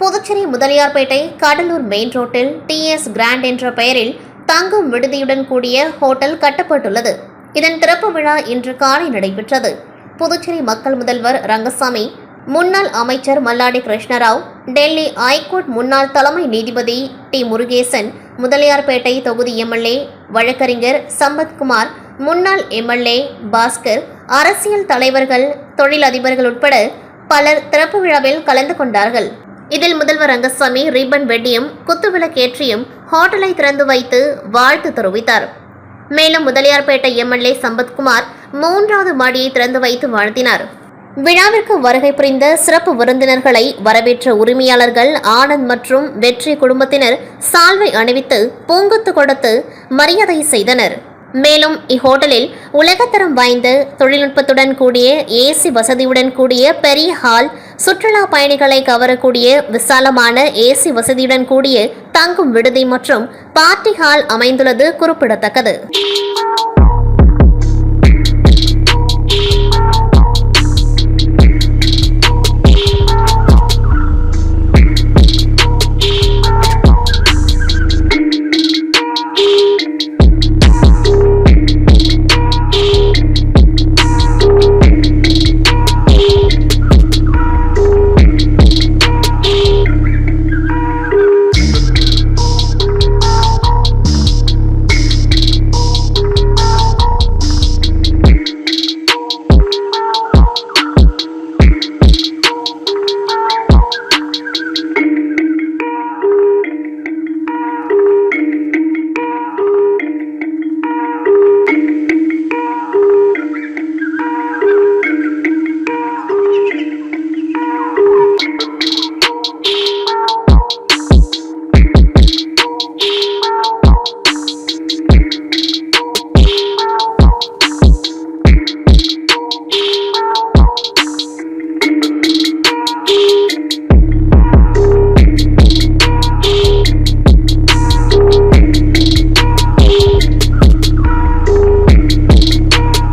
Puducherry Mudaliarpet Cuddalore main ரோட்டில் TS grand என்ற பெயரில் தங்கும் விடுதியுடன் கூடிய ஹோட்டல் கட்டப்பட்டுள்ளது. இதன் திறப்பு விழா இன்று காலை நடைபெற்றது. புதுச்சேரி மக்கள் முதல்வர் ரங்கசாமி முன்னாள் அமைச்சர் மல்லாடி கிருஷ்ணராவ் டெல்லி ஐகோர்ட் முன்னாள் தலைமை நீதிபதி டி. முருகேசன் முதலியார்பேட்டை தொகுதி எம்எல்ஏ வழக்கறிஞர் சம்பத்குமார் முன்னாள் எம்எல்ஏ பாஸ்கர் அரசியல் தலைவர்கள் தொழிலதிபர்கள் உட்பட பலர் திறப்பு விழாவில் கலந்து கொண்டார்கள். இதில் முதல்வர் ரங்கசாமி ரிப்பன் வெட்டியும் குத்துவிளக்கேற்றியும் ஹோட்டலை திறந்து வைத்து வாழ்த்து தெரிவித்தார். மேலும் முதலியார்பேட்டை எம்எல்ஏ சம்பத்குமார் மூன்றாவது மாடியை திறந்து வைத்து வாழ்த்தினார். விழாவிற்கு வருகை புரிந்த சிறப்பு விருந்தினர்களை வரவேற்ற உரிமையாளர்கள் ஆனந்த் மற்றும் வெற்றி குடும்பத்தினர் சால்வை அணிவித்து பூங்கொத்து கொடுத்து மரியாதை செய்தனர். மேலும் இஹோட்டலில் உலகத்தரம் வாய்ந்த தொழில்நுட்பத்துடன் கூடிய ஏசி வசதியுடன் கூடிய பெரிய ஹால் சுற்றுலா பயணிகளை கவரக்கூடிய விசாலமான ஏசி வசதியுடன் கூடிய தங்கும் விடுதி மற்றும் பார்ட்டி ஹால் அமைந்துள்ளது குறிப்பிடத்தக்கது.